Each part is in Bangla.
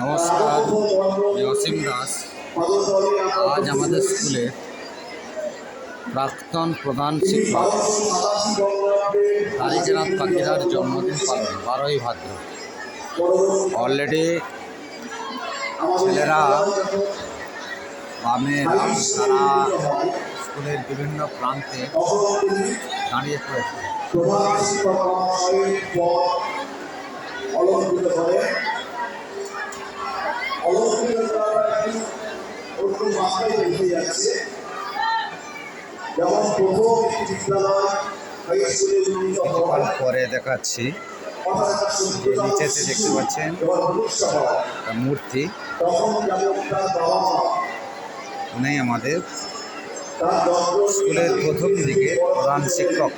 নমস্কার আমি অসীম দাস। আজ আমাদের স্কুলে প্রাক্তন প্রধান শিক্ষক তারিকেনাথ পাখিরার জন্মদিন পালন বারোই ভাদ্র। অলরেডি ছেলেরা বা মেয়েরা তারা স্কুলের বিভিন্ন প্রান্তে দাঁড়িয়ে পড়েছে। অলঙ্কৃত করে অলঙ্কৃত করার একটি নতুন মাত্রায় উঠে যাচ্ছে যেমন প্রথম একটি বিদ্যালয় পরে দেখাচ্ছি যে নিচেতে দেখতে পাচ্ছেন মূর্তি উনি আমাদের স্কুলের প্রথম দিকে প্রধান শিক্ষক।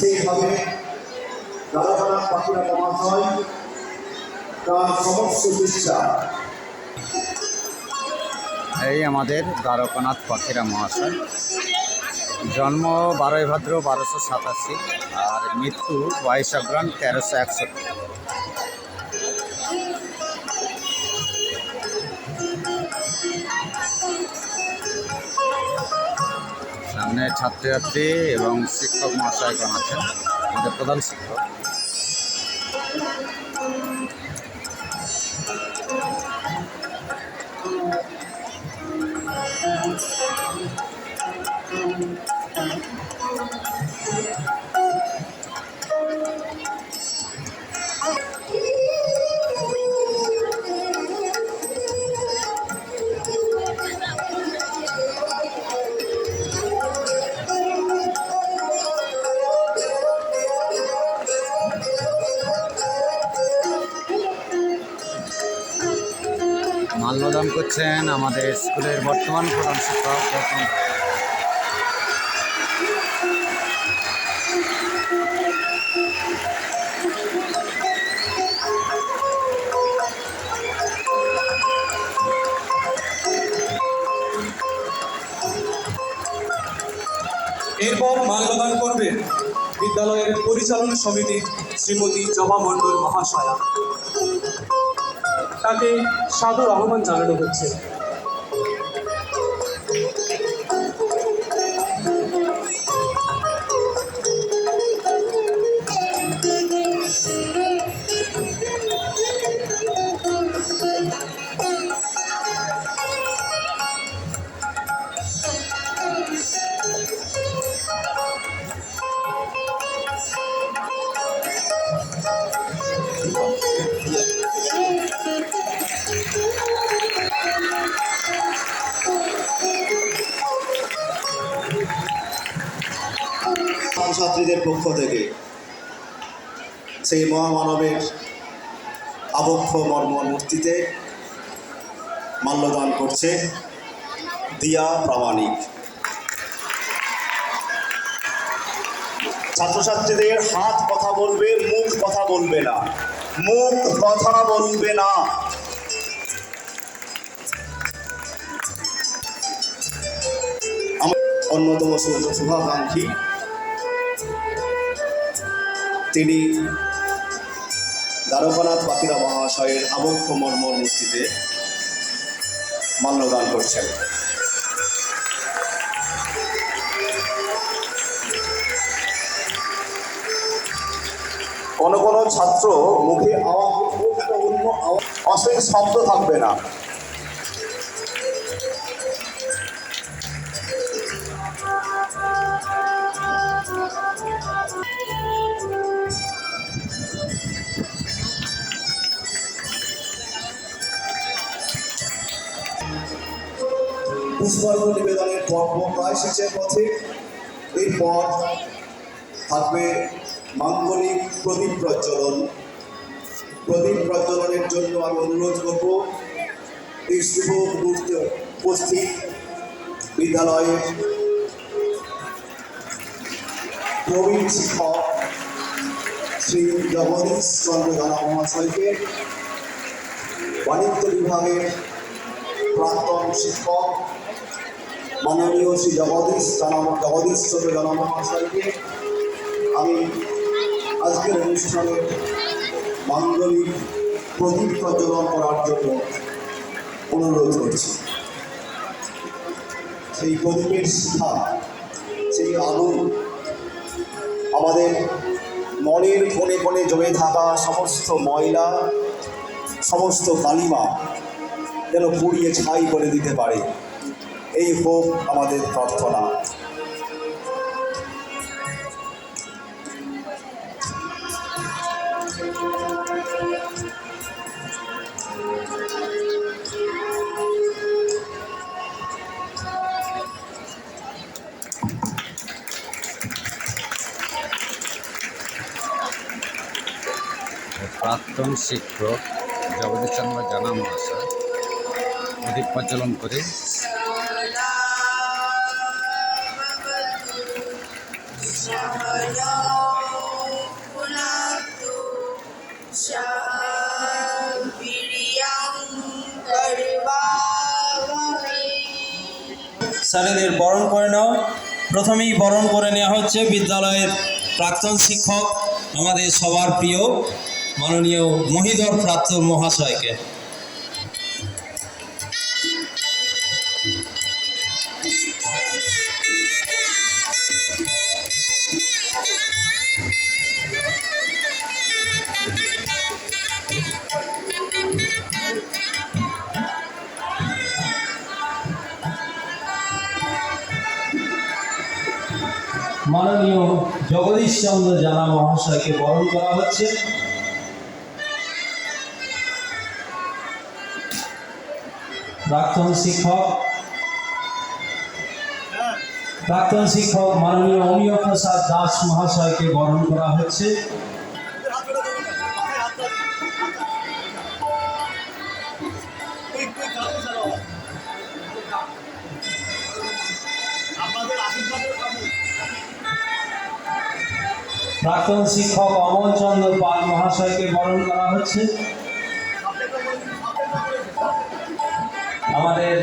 সেইভাবে দাদাপাড়া পাখিরা মহাশয় তার সমস্ত চেষ্টা এই আমাদের দ্বারকানাথ পাখিরা মহাশয়। জন্ম বারোই ভাদ্র বারোশো সাতাশি আর মৃত্যু বাইশ অগ্রাণ তেরোশো একষট্টি। ছাত্রছাত্রী এবং শিক্ষক মহাশয়গণ আছেন আমাদের প্রধান শিক্ষক। মাল্যদান করছেন আমাদের স্কুলের বর্তমান প্রধান শিক্ষক এরপর মাল্যদান করবেন বিদ্যালয়ের পরিচালন সমিতির শ্রীমতী জবা মণ্ডল মহাশয়া। তাকে সাদর আহ্বান জানানো হচ্ছে। ছাত্রীদের পক্ষ থেকে সেই মহামানবের আবক্ষ মর্ম মূর্তিতে মাল্যদান করছে দিয়া প্রামাণিক। ছাত্রছাত্রীদের হাত কথা বলবে, মুখ কথা বলবে না। মুখ কথা বলবে না। অন্যতম শুভাকাঙ্ক্ষী। তিনি দ্বারকানাথ পাখিরা মহাশয়ের আবক্ষ মর্ম মূর্তিতে মাল্যদান করছেন। কোনো কোনো ছাত্র মুখে আওয়াজ অন্য শব্দ থাকবে না। পুষ্পার্ঘ নিবেদনের পর্ব প্রায় শেষের পথে এরপর থাকবে মাঙ্গলিক প্রদীপ প্রজ্বলন। প্রদীপ প্রজ্বলনের জন্য আমি অনুরোধ করব, এই শুভ মুহূর্তে উপস্থিত বিদ্যালয়ের প্রবীণ শিক্ষক শ্রী জগদীশ চন্দ্র রানা মহাশয়কে, বাণিজ্য বিভাগের প্রাক্তন শিক্ষক মাননীয় শ্রী জগদীশ জগদীশ চন্দ্র জানা মহাশয়কে আমি আজকের অনুষ্ঠানে মাঙ্গলিক প্রদীপ প্রজ্বলন করার জন্য অনুরোধ করছি। সেই প্রদীপের শিখা, সেই আগুন আমাদের মনের কোণে কোণে জমে থাকা সমস্ত ময়লা, সমস্ত কালিমা যেন পুড়িয়ে ছাই করে দিতে পারে। এই হোক আমাদের প্রার্থনা। প্রাক্তন শিক্ষক জগদীশ চন্দ্র জানা মহাশয় প্রদীপ প্রজ্বলন করে স্যারেদের বরণ করে নাও। প্রথমেই বরণ করে নেওয়া হচ্ছে বিদ্যালয়ের প্রাক্তন শিক্ষক, আমাদের সবার প্রিয় মাননীয় মহিধর প্রাপ্ত মহাশয়কে। মাননীয় জগদীশ চন্দ্র জানা মহাশয়কে বরণ করা হচ্ছে। প্রাক্তন শিক্ষক প্রাক্তন শিক্ষক মাননীয় অমিয় প্রসাদ দাস মহাশয়কে বরণ করা হচ্ছে। প্রাক্তন শিক্ষক অমল চন্দ্র পাল মহাশয়কে বরণ করা হচ্ছে। আমাদের